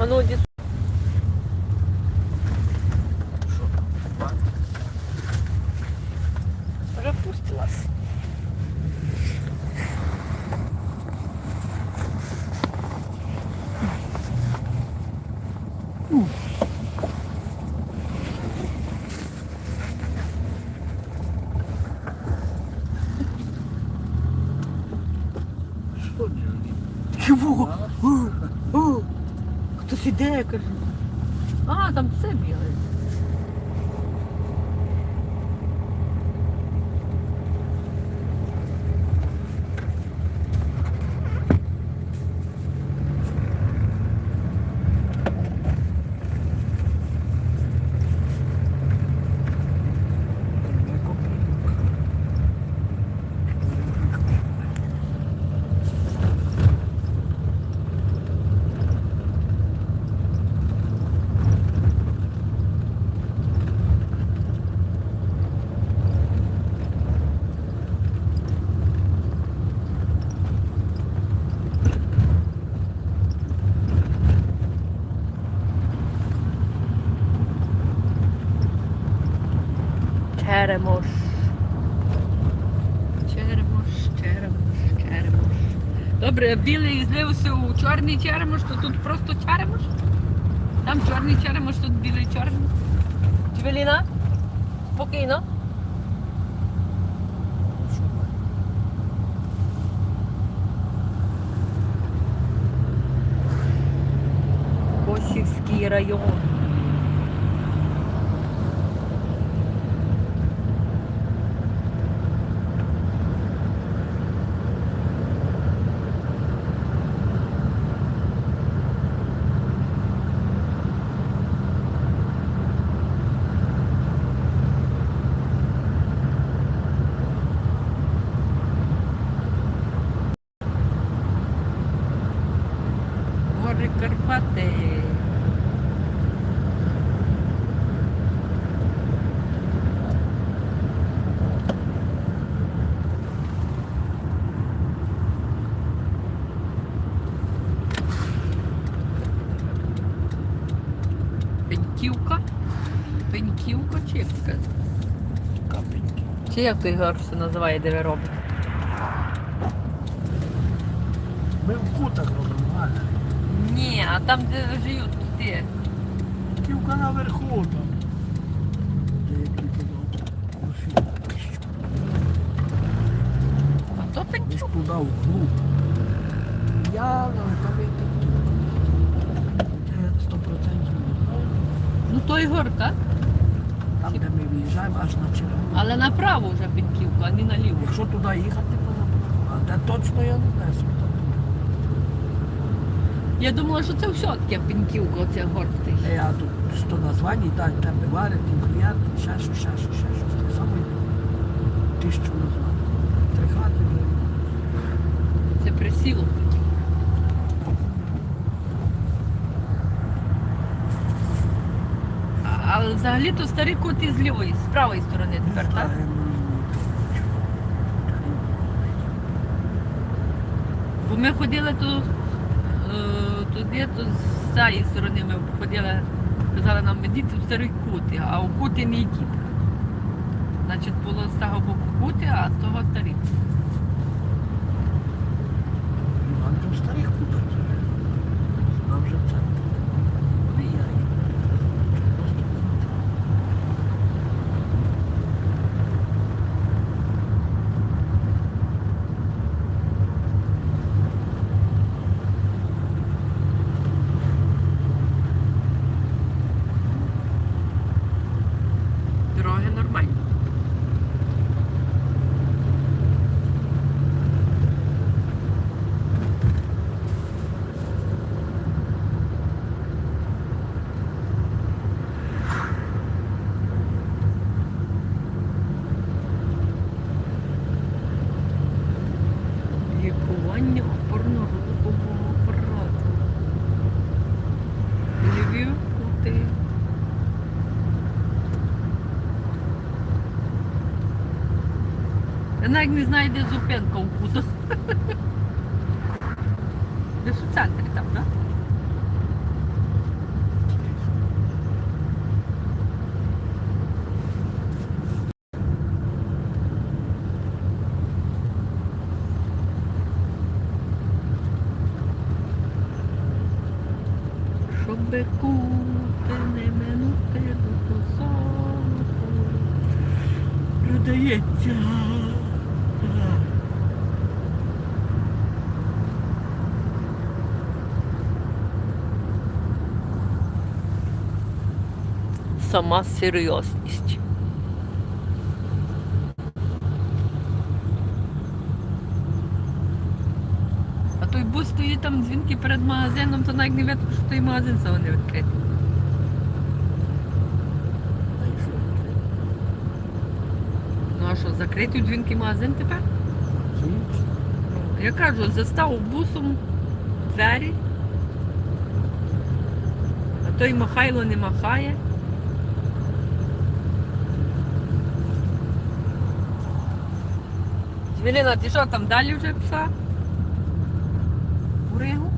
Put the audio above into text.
А ну, іди. Що? Ба? Вже пустилась. Що ні? Чого? О, о, Хтось іде, кажу. А, там це бігає. Черемош. Черемош, черемош, черемош. Добре, білий злився у чорний черемош, то тут просто черемош? Там чорний черемош, тут білий чорний. Джвеліна? Спокійно. Косівський район. Карпати. Пеньківка? Пеньківка чи як сказати? Чи як той горше називає, де ви робите? Ми в кутах робимо, Галя. Ні, а там, де живуть, де? Ківка наверху там. А то Десь пеньківка. туди вглуб. Там такі. Це 100% не знаю. Ну той гор, так? Там, де ми виїжджаємо, аж на червону. Але направо вже пеньківка, а не наліво. Якщо туди їхати, то направо. А де точно я не знаю. Я думала, що це все таке пеньківка, оце горти. Е, Я тут 100 названь, так, там варять, інклієнт, ще що, ще що, ще що. Так само і тут. Тисячу названь. Три хати. Це присіло Але взагалі то старі кути з лівої, з правої сторони тепер, так? Бо ми ходили е, туди, то з цієї сторони ми ходили, казали нам, ідіть в старі кути, а у кути не йдіть. Значить, було з того боку кути, а з того старі. Ну, а там старих кутах. Нам це. Ой-яй. Лікування опорно-рухового апарату. Львів, кути. Я навіть не знаю, де зупинка у кутах. Десь у центрі там, так? Кути, не минути до посолку. Продається. Сама серйозність. А стоїть там дзвінки перед магазином, то навіть не видно, що той магазин саме не відкритий. Відкрити? Ну а що, закритий дзвінки магазин тепер? Я кажу, застав бусом двері. А той Михайло не махає. Звіліна, ти що там далі вже пішла? У Ригу?